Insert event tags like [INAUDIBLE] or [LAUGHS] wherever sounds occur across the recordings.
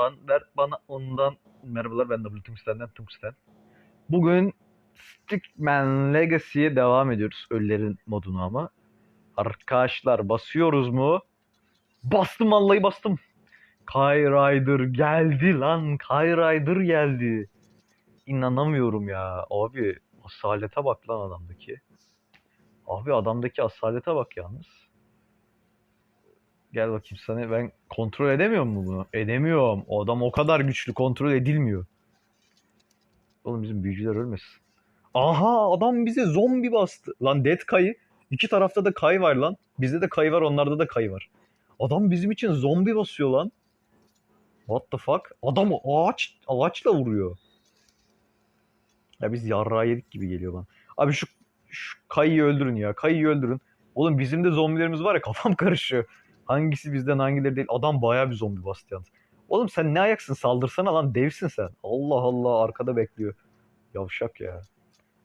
ondan ver bana ondan. Merhabalar ben W Tungsten'den Tungsten. Bugün Stickman Legacy'ye devam ediyoruz. Ölülerin modunu ama. Arkadaşlar basıyoruz mu? Bastım vallahi bastım. Kay Rider geldi lan. Kay Rider geldi. İnanamıyorum ya. Abi asalete bak lan adamdaki. Abi adamdaki asalete bak yalnız. Gel bakayım sana ben kontrol edemiyor mu bunu? Edemiyorum. O adam o kadar güçlü kontrol edilmiyor. Oğlum bizim büyücüler ölmesin. Aha adam bize zombi bastı. Lan Dead Kay'ı. İki tarafta da Kay var lan. Bizde de Kay var onlarda da Kay var. Adam bizim için zombi basıyor lan. What the fuck? Adam ağaç ağaçla vuruyor. Ya biz yarrağı yedik gibi geliyor bana. Abi şu, şu Kay'ı öldürün ya. Kay'ı öldürün. Oğlum bizim de zombilerimiz var ya kafam karışıyor. Hangisi bizden hangileri değil. Adam bayağı bir zombi bastı yalnız. Oğlum sen ne ayaksın saldırsana lan devsin sen. Allah Allah arkada bekliyor. Yavşak ya.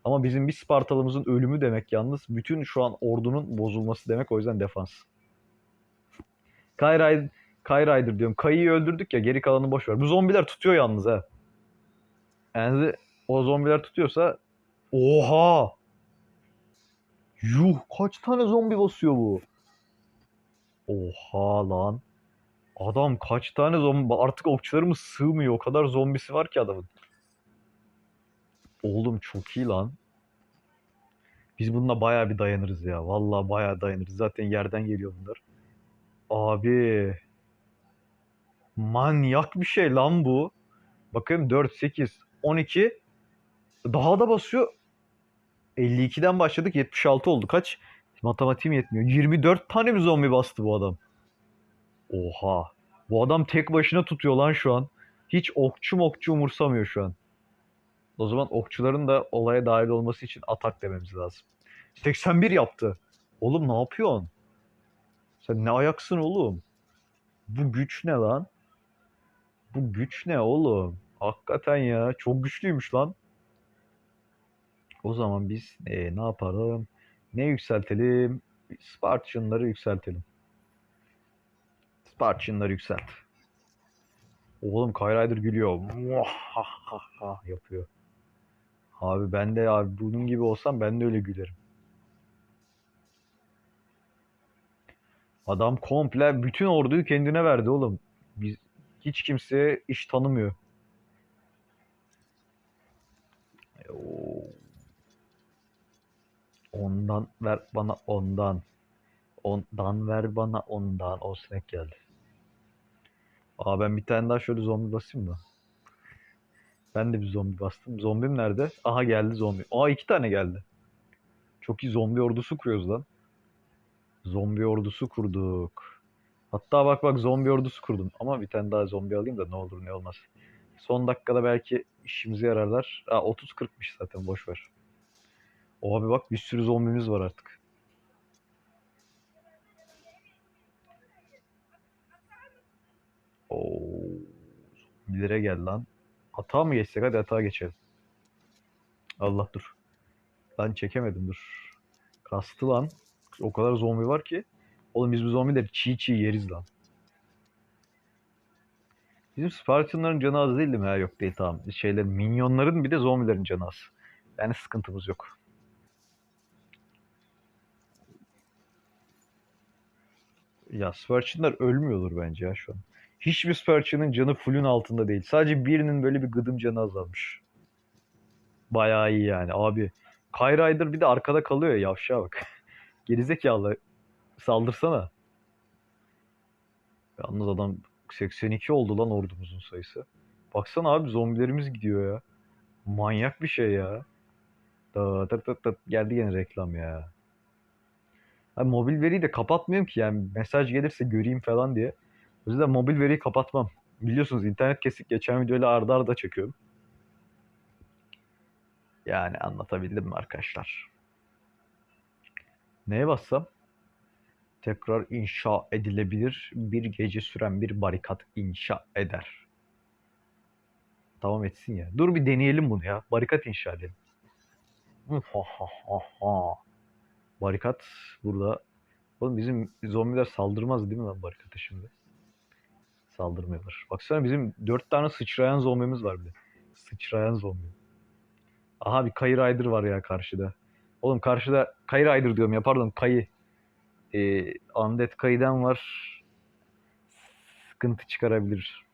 Ama bizim bir Spartalımızın ölümü demek yalnız. Bütün şu an ordunun bozulması demek o yüzden defans. Kay Rider, Kay Rider diyorum. Kay'ı öldürdük ya geri kalanı boş ver. Bu zombiler tutuyor yalnız ha. Yani o zombiler tutuyorsa oha yuh kaç tane zombi basıyor bu? Oha lan. Adam kaç tane zombi artık okçularımız sığmıyor. O kadar zombisi var ki adamın. Oğlum çok iyi lan. Biz bununla bayağı bir dayanırız ya. Vallahi bayağı dayanırız. Zaten yerden geliyor bunlar. Abi. Manyak bir şey lan bu. Bakayım 4, 8, 12. Daha da basıyor. 52'den başladık 76 oldu. Kaç? Matematiğim yetmiyor. 24 tane mi zombi bastı bu adam? Oha. Bu adam tek başına tutuyor lan şu an. Hiç okçu mokçu umursamıyor şu an. O zaman okçuların da olaya dahil olması için atak dememiz lazım. 81 yaptı. Oğlum ne yapıyorsun? Sen ne ayaksın oğlum? Bu güç ne lan? Bu güç ne oğlum? Hakikaten ya. Çok güçlüymüş lan. O zaman biz e, ne yapalım? Ne yükseltelim? Spartianları yükseltelim. Spartianları yükselt. Oğlum Kayrider gülüyor. Yapıyor. Abi ben de abi bunun gibi olsam ben de öyle gülerim. Adam komple bütün orduyu kendine verdi oğlum. Biz hiç kimseye iş tanımıyor. Oo. Ondan ver bana ondan. Ondan ver bana ondan. O sinek geldi. Aa ben bir tane daha şöyle zombi basayım da. Ben de bir zombi bastım. Zombim nerede? Aha geldi zombi. Aa iki tane geldi. Çok iyi zombi ordusu kuruyoruz lan. Zombi ordusu kurduk. Hatta bak bak zombi ordusu kurdum. Ama bir tane daha zombi alayım da ne olur ne olmaz. Son dakikada belki işimize yararlar. Aa 30-40'mış zaten boş ver. O abi bak bir sürü zombimiz var artık. Oo. Zombilere gel lan. Hata mı geçsek? Hadi hata geçelim. Allah dur. Lan çekemedim dur. Kastı lan. O kadar zombi var ki. Oğlum biz bu zombileri çiğ çiğ yeriz lan. Bizim Spartanların canı az değil mi? Ha, yok değil tamam. Şeyler minyonların bir de zombilerin canı az. Yani sıkıntımız yok. Ya Spartanlar ölmüyordur bence ya şu an. Hiçbir Spartan'ın canı full'ün altında değil. Sadece birinin böyle bir gıdım canı azalmış. Bayağı iyi yani abi. Kay Rider bir de arkada kalıyor ya yavşağa bak. [LAUGHS] Gerizekalı. Saldırsana. Yalnız adam 82 oldu lan ordumuzun sayısı. Baksana abi zombilerimiz gidiyor ya. Manyak bir şey ya. Da, da, da, da. Geldi yine reklam ya. Abi mobil veriyi de kapatmıyorum ki yani mesaj gelirse göreyim falan diye. O yüzden mobil veriyi kapatmam. Biliyorsunuz internet kesik geçen videoyla arda arda çekiyorum. Yani anlatabildim mi arkadaşlar? Neye bassam? Tekrar inşa edilebilir bir gece süren bir barikat inşa eder. Tamam etsin ya. Dur bir deneyelim bunu ya. Barikat inşa edelim. Barikat burada. Oğlum bizim zombiler saldırmaz değil mi lan barikata şimdi? Saldırmıyorlar. Baksana bizim dört tane sıçrayan zombimiz var bile. Sıçrayan zombi. Aha bir Kayı Rider var ya karşıda. Oğlum karşıda Kayı Rider diyorum ya pardon Kayı. Ee, Undead Kayı'dan var. Sıkıntı çıkarabilir.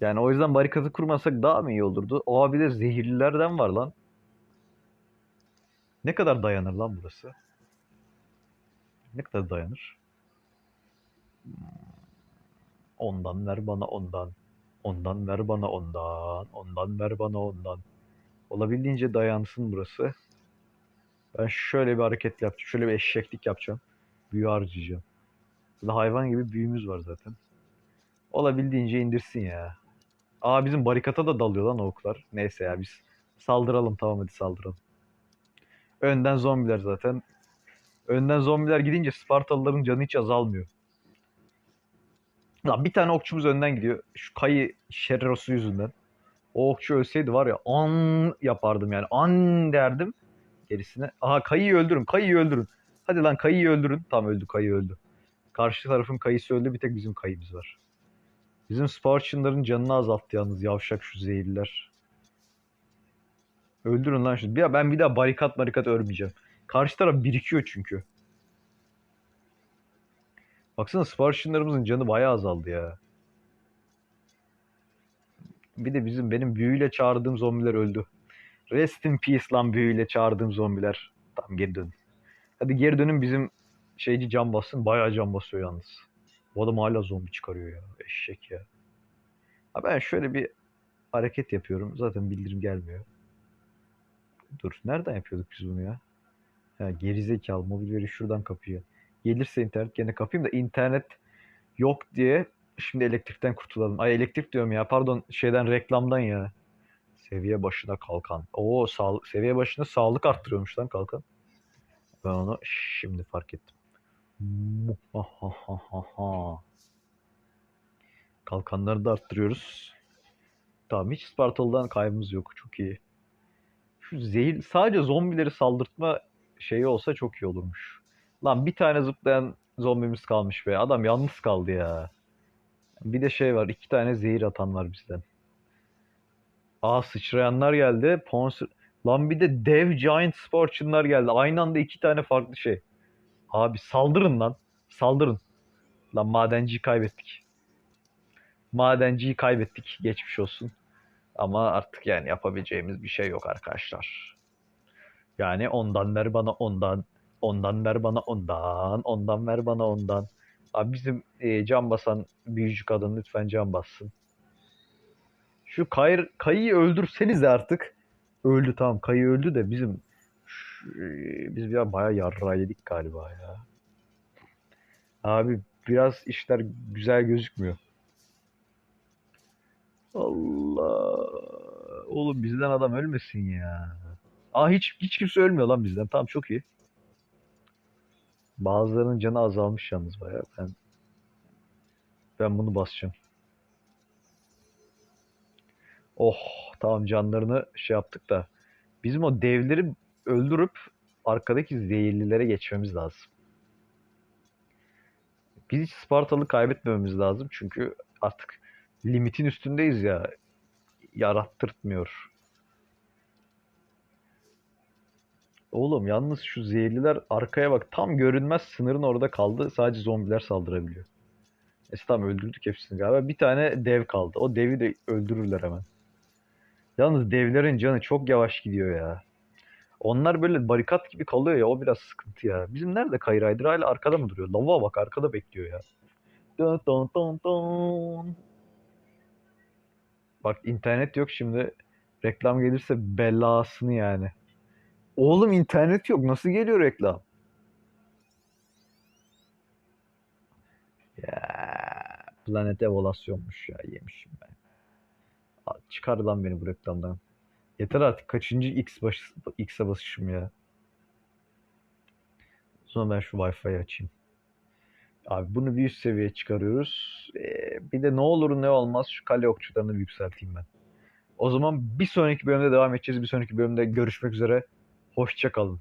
Yani o yüzden barikatı kurmasak daha mı iyi olurdu? Aa bir de zehirlilerden var lan. Ne kadar dayanır lan burası? Ne kadar dayanır? Hmm, Ondan ver bana ondan. Ondan ver bana ondan. Ondan ver bana ondan. Olabildiğince dayansın burası. Ben şöyle bir hareket yapacağım. Şöyle bir eşeklik yapacağım. Büyü harcayacağım. Burada hayvan gibi büyümüz var zaten. Olabildiğince indirsin ya. Aa bizim barikata da dalıyor lan oklar. Neyse ya biz saldıralım tamam hadi saldıralım. Önden zombiler zaten. Önden zombiler gidince Spartalıların canı hiç azalmıyor. Lan bir tane okçumuz önden gidiyor. Şu kayı şerrosu yüzünden. O okçu ölseydi var ya an yapardım yani. An derdim gerisine. Aha kayıyı öldürün, kayıyı öldürün. Hadi lan kayıyı öldürün. Tam öldü, kayı öldü. Karşı tarafın kayısı öldü, bir tek bizim kayımız var. Bizim Spartian'ların canını azalttı yalnız yavşak şu zehirliler. Öldürün lan şunu. Ya ben bir daha barikat barikat örmeyeceğim. Karşı taraf birikiyor çünkü. Baksana Spartian'larımızın canı bayağı azaldı ya. Bir de bizim benim büyüyle çağırdığım zombiler öldü. Rest in peace lan büyüyle çağırdığım zombiler. Tamam geri dön. Hadi geri dönün bizim şeyci can bassın. Bayağı can basıyor yalnız. Bu adam hala zombi çıkarıyor ya. Eşek ya. Ha ben şöyle bir hareket yapıyorum. Zaten bildirim gelmiyor. Dur. Nereden yapıyorduk biz bunu ya? Ha, gerizekalı mobil veri şuradan kapıyor. Gelirse internet gene kapayım da internet yok diye şimdi elektrikten kurtulalım. Ay elektrik diyorum ya. Pardon şeyden reklamdan ya. Seviye başına kalkan. Oo sağ, seviye başına sağlık arttırıyormuş lan kalkan. Ben onu şimdi fark ettim. Kalkanları da arttırıyoruz. Tamam hiç Spartalı'dan kaybımız yok. Çok iyi. Zehir sadece zombileri saldırtma şeyi olsa çok iyi olurmuş. Lan bir tane zıplayan zombimiz kalmış be. Adam yalnız kaldı ya. Bir de şey var. iki tane zehir atan var bizden. Aa sıçrayanlar geldi. Pons Lan bir de dev giant sporçunlar geldi. Aynı anda iki tane farklı şey. Abi saldırın lan. Saldırın. Lan madenciyi kaybettik. Madenciyi kaybettik. Geçmiş olsun. Ama artık yani yapabileceğimiz bir şey yok arkadaşlar. Yani ondan ver bana ondan. Ondan ver bana ondan. Ondan ver bana ondan. Abi bizim e, can basan büyücü kadın lütfen can bassın. Şu kayır, kayıyı öldürseniz artık. Öldü tamam kayı öldü de bizim şu, e, biz bir bayağı yarrağı yedik galiba ya. Abi biraz işler güzel gözükmüyor. Allah. Oğlum bizden adam ölmesin ya. Aa hiç hiç kimse ölmüyor lan bizden. Tamam çok iyi. Bazılarının canı azalmış yalnız bayağı. Ben ben bunu basacağım. Oh tamam canlarını şey yaptık da bizim o devleri öldürüp arkadaki zehirlilere geçmemiz lazım. Biz hiç Spartalı kaybetmememiz lazım çünkü artık limitin üstündeyiz ya. Yarattırtmıyor. Oğlum yalnız şu zehirliler arkaya bak tam görünmez sınırın orada kaldı. Sadece zombiler saldırabiliyor. Neyse tamam öldürdük hepsini galiba. Bir tane dev kaldı. O devi de öldürürler hemen. Yalnız devlerin canı çok yavaş gidiyor ya. Onlar böyle barikat gibi kalıyor ya o biraz sıkıntı ya. Bizim nerede Kayraydır hala arkada mı duruyor? Lava bak arkada bekliyor ya. Dun dun dun dun. Bak internet yok şimdi. Reklam gelirse belasını yani. Oğlum internet yok. Nasıl geliyor reklam? Ya planet evolüsyonmuş ya yemişim ben. Çıkar lan beni bu reklamdan. Yeter artık kaçıncı X baş X'e basışım ya. Sonra ben şu Wi-Fi'yi açayım. Abi bunu bir üst seviyeye çıkarıyoruz. Ee, bir de ne olur ne olmaz şu kale okçularını bir yükselteyim ben. O zaman bir sonraki bölümde devam edeceğiz. Bir sonraki bölümde görüşmek üzere. Hoşça kalın.